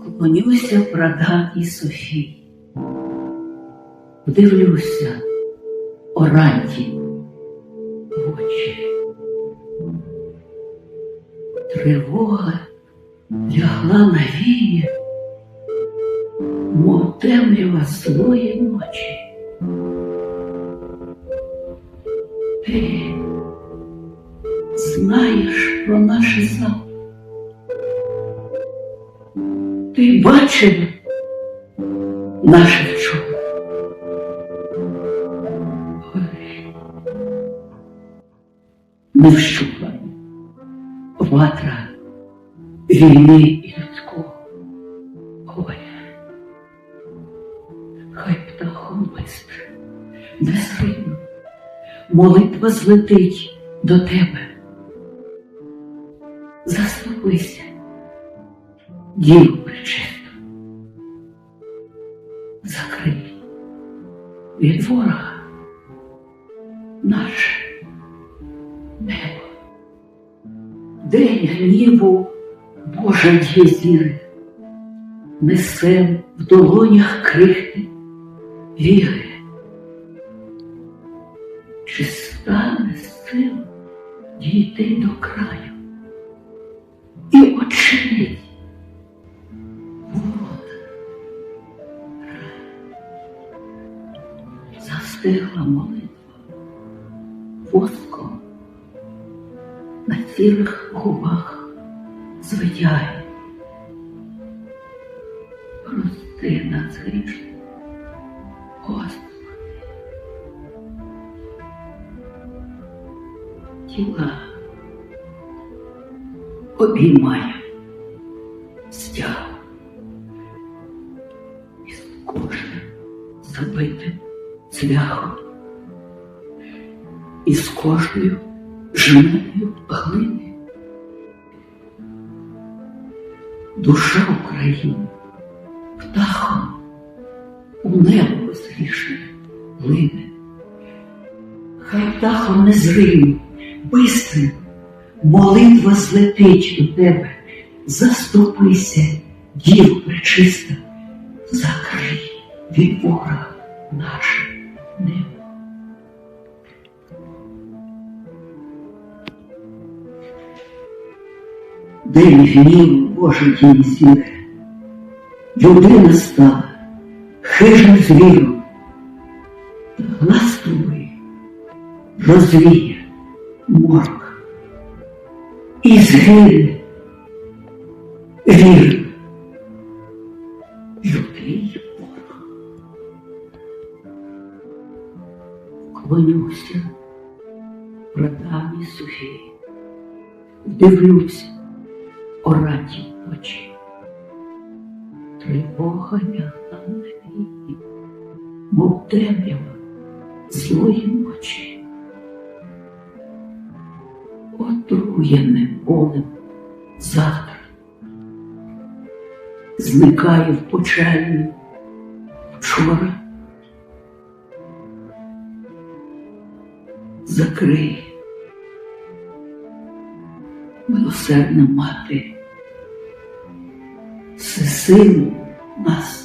Вклонюся братаній Софії, вдивлюся оранті в очі. Тривога лягла на вії, мов темрява злої ночі. Ти знаєш про наше завтра. Ти бачив наше вчора. Не вщухла ватра війни і людського горя. Хай птахом бистре, незримо, молитва злетить до тебе. Заступися, діву причисту, закрий від ворога наше небо, день гніву Божа є зіри, несем в долонях крихти віри. Чи стане сил дійти до краю і очинить ворота? Застигла молитва воском цілих губах звитяє. Прости нас грішних, Господи. Тіла обіймає стяг із кожним забитим цвяхом, із кожною жменою глини. Душа України птахом у небо безгрішне лине. Хай птахом незримим, бистрим молитва злетить до тебе, заступися, дів пречиста, закрий від ворога наше Гніву Божої зіре, людина стала хижим звіром, глас тобі розвіє морок і згине вір. Лютий ворог. Клонюся братамі Софії, вдивлюся ораті очі. Тривога лягла на війні, мов темрява злої ночі. Отруєним болем завтра зникає в почальні вчора. Закрий, милосердна мати, всесильна нас